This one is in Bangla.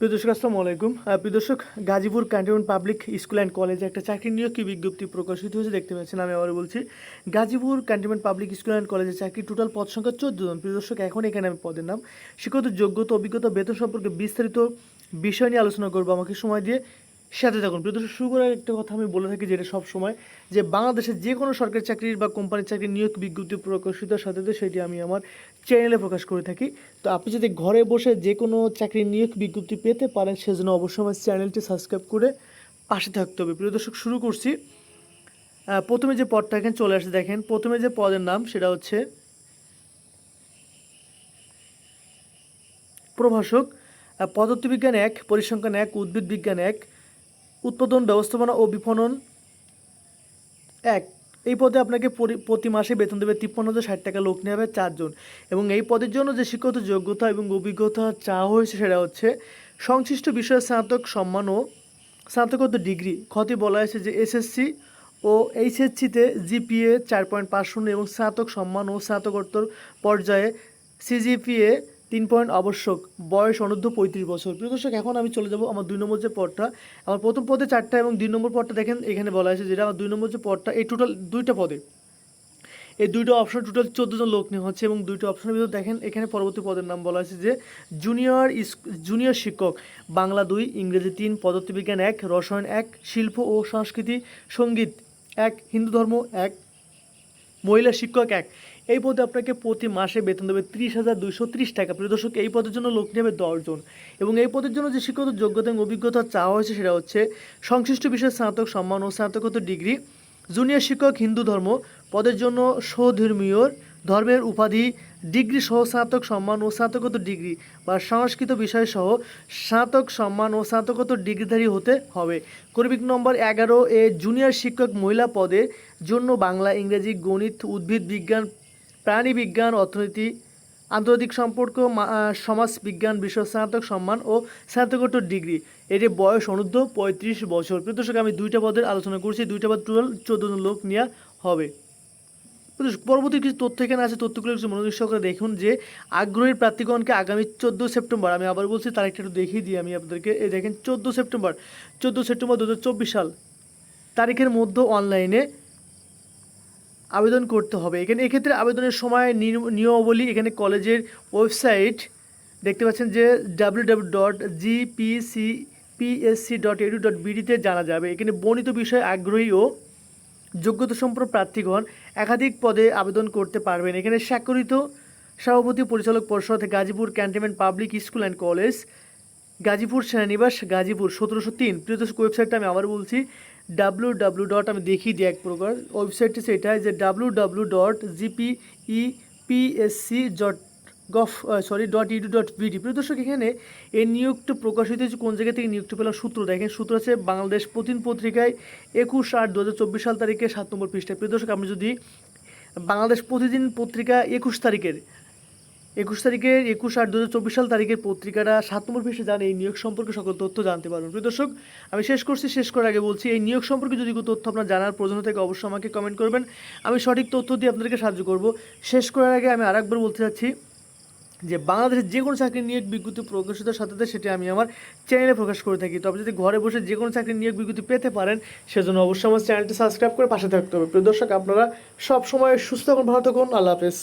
প্রিয় দর্শক আসসালামু আলাইকুম। আহ, প্রিয় দর্শক Gazipur cantonment public school and কলেজে একটা চাকরি নিয়োগ কি বিজ্ঞপ্তি প্রকাশিত হয়েছে দেখতে পাচ্ছেন আমি আবার বলছি। Gazipur cantonment public school and কলেজে চাকরি টোটাল পদ সংখ্যা চোদ্দ জন। প্রিয় দর্শক এখন এখানে আমি পদের নাম শিক্ষত যোগ্যতা অভিজ্ঞতা বেতন সম্পর্কে বিস্তারিত বিষয় নিয়ে আলোচনা করব। আমাকে সময় দিয়ে সাথে থাকুন। প্রিয় দর্শক, শুরু করার একটা কথা আমি বলে থাকি যেটা সব সময় যে বাংলাদেশের যে কোনো সরকারি চাকরির বা কোম্পানির চাকরির নিয়োগ বিজ্ঞপ্তি প্রকাশিত সাথে সেটি আমি আমার চ্যানেলে প্রকাশ করে থাকি। তো আপনি যদি ঘরে বসে যে কোনো চাকরির নিয়োগ বিজ্ঞপ্তি পেতে পারেন, সেজন্য অবশ্যই আমার চ্যানেলটি সাবস্ক্রাইব করে পাশে থাকতে হবে। প্রিয় দর্শক, শুরু করছি। প্রথমে যে পদটা এখানে চলে আসছে দেখেন, প্রথমে যে পদের নাম, সেটা হচ্ছে প্রভাষক পদার্থবিজ্ঞান এক, পরিসংখ্যান এক, উদ্ভিদ বিজ্ঞান এক উৎপাদন, ব্যবস্থাপনা ও বিপণন। এক, এই পদে আপনাকে প্রতি মাসে বেতন দেবে তিপ্পান্ন হাজার ষাট টাকা, লোক হবে চারজন। এবং এই পদের জন্য যে শিক্ষত যোগ্যতা এবং অভিজ্ঞতা চাওয়া হয়েছে, সেটা হচ্ছে সংশ্লিষ্ট বিষয়ে স্নাতক সম্মান ও স্নাতকোত্তর ডিগ্রি। ক্ষতি বলা হয়েছে যে এসএসসি ও এইচএসসিতে জিপিএ চার পয়েন্ট পাঁচ শূন্য এবং স্নাতক সম্মান ও স্নাতকোত্তর পর্যায়ে সিজিপিএ তিন পয়েন্ট আবশ্যক, বয়স অনূর্ধ্ব পঁয়ত্রিশ বছর। প্রিয় দর্শক, এখন আমি চলে যাব আমার দুই নম্বর যে পদটা। আমার প্রথম পদে চারটা এবং দুই নম্বর পদটা দেখেন, এখানে বলা হয়েছে যেটা আমার দুই নম্বর যে পদটা, এই টোটাল দুইটা পদে। এই দুইটা অপশন টোটাল জন লোক নেওয়া হচ্ছে এবং দুইটা অপশনের ভিতরে দেখেন, এখানে পরবর্তী পদের নাম বলা হয়েছে যে জুনিয়র জুনিয়র শিক্ষক। বাংলা দুই, ইংরেজি তিন, পদার্থবিজ্ঞান এক, রসায়ন এক, শিল্প ও সংস্কৃতি, সংগীত এক, হিন্দু ধর্ম এক, মহিলা শিক্ষক এক। এই পদে আপনাকে প্রতি মাসে বেতন দেবে ত্রিশ হাজার দুইশো ত্রিশ টাকা। প্রিয় দর্শক, এই পদের জন্য লোক নেবে দশজন। এবং এই পদের জন্য যে শিক্ষত যোগ্যতা এবং অভিজ্ঞতা চাওয়া হয়েছে সেটা হচ্ছে সংশ্লিষ্ট বিষয়ে স্নাতক সম্মান ও স্নাতকোত্তর ডিগ্রি, জুনিয়র শিক্ষক হিন্দু ধর্ম, পদের জন্য স্বধর্মীয় ধর্মের উপাধি, ডিগ্রি সহ স্নাতক সম্মান ও স্নাতকোত্তর ডিগ্রি বা সংস্কৃত বিষয় সহ স্নাতক সম্মান ও স্নাতকোত্তর ডিগ্রিধারী হতে হবে। কর্মিক নম্বর এগারো এ জুনিয়র শিক্ষক মহিলা পদের জন্য বাংলা, ইংরেজি, গণিত, উদ্ভিদ, বিজ্ঞান প্রাণী বিজ্ঞান, অর্থনীতি, আন্তর্জাতিক সম্পর্ক সমাজ বিজ্ঞান, বিষয় স্নাতক সম্মান ও স্নাতকোত্তর ডিগ্রি। এটি বয়স অনূর্ধ্ব পঁয়ত্রিশ বছর। প্রিয় দর্শক, আমি দুইটা পদের আলোচনা করছি। দুইটা পদ টোটাল চোদ্দ জন লোক নেওয়া হবে। পরবর্তী কিছু তথ্য এখানে আছে। তথ্যগুলো কিছু মনোযোগ দেখুন যে আগ্রহী প্রার্থীগণকে আগামী চোদ্দ সেপ্টেম্বর, আমি আবার বলছি তারিখটা একটু দেখিয়ে দিই আমি আপনাদেরকে। এই দেখেন, চোদ্দ সেপ্টেম্বর। চোদ্দ সেপ্টেম্বর দু হাজার চব্বিশ সাল। তারিখের মধ্যে অনলাইনে আবেদন করতে হবে। এখানে এক্ষেত্রে আবেদনের সময় নিয়ম- নিয়মাবলী এখানে কলেজের ওয়েবসাইট দেখতে পাচ্ছেন যে W W dot GPC PSC dot edu dot বিডিতে জানা যাবে। এখানে বর্ণিত বিষয়ে আগ্রহী ও যোগ্যতা সম্পন্ন প্রার্থীগণ একাধিক পদে আবেদন করতে পারবেন। এখানে স্বাক্ষরিত সভাপতি পরিচালক পরিষদ Gazipur cantonment public school and college, Gazipur সেনানিবাস, Gazipur সতেরোশো তিন। প্রিয় ওয়েবসাইটটা আমি আবার বলছি ডাব্লু ডাব্লু ডট আমি দেখিয়ে দিই এক প্রকার ওয়েবসাইটটি সেটাই যে W W dot GPE PSC dot gov sorry dot edu dot BD প্রিয় দর্শক, এখানে এই নিয়োগটা প্রকাশিত হয়েছে কোন জায়গা থেকে নিয়োগটা পেলাম সূত্র? দেখেন, সূত্র আছে বাংলাদেশ প্রতিদিন পত্রিকায় একুশ আট দু হাজার চব্বিশ সাল তারিখে সাত নম্বর পৃষ্ঠায়। প্রিয় দর্শক, আপনি যদি বাংলাদেশ প্রতিদিন পত্রিকা একুশ তারিখের একুশ তারিখের একুশ আট দু হাজার চব্বিশ সাল তারিখের পত্রিকাটা সাত নম্বর পৃষ্ঠে জান এই নিয়োগ সম্পর্কে সকল তথ্য জানতে পারবেন। প্রিয় দর্শক, আমি শেষ করছি, শেষ করার আগে বলছি, এই নিয়োগ সম্পর্কে যদি কোনো তথ্য আপনার জানার প্রয়োজন থাকে, অবশ্যই আমাকে কমেন্ট করবেন। আমি সঠিক তথ্য দিয়ে আপনাদেরকে সাহায্য করব। শেষ করার আগে আমি আরেকবার বলতে চাচ্ছি যে, বাংলাদেশের যে কোনো চাকরি নিয়োগ বিজ্ঞপ্তি প্রকাশিতের সাথে সেটি আমি আমার চ্যানেলে প্রকাশ করে থাকি। তবে যদি ঘরে বসে যে কোনো চাকরি নিয়োগ বিজ্ঞপ্তি পেতে পারেন, সেজন্য অবশ্যই আমার চ্যানেলটি সাবস্ক্রাইব করে পাশে থাকতে হবে। প্রিয় দর্শক, আপনারা সব সময় সুস্থ থাকুন, ভালো থাকুন, আল্লাহ হাফেজ।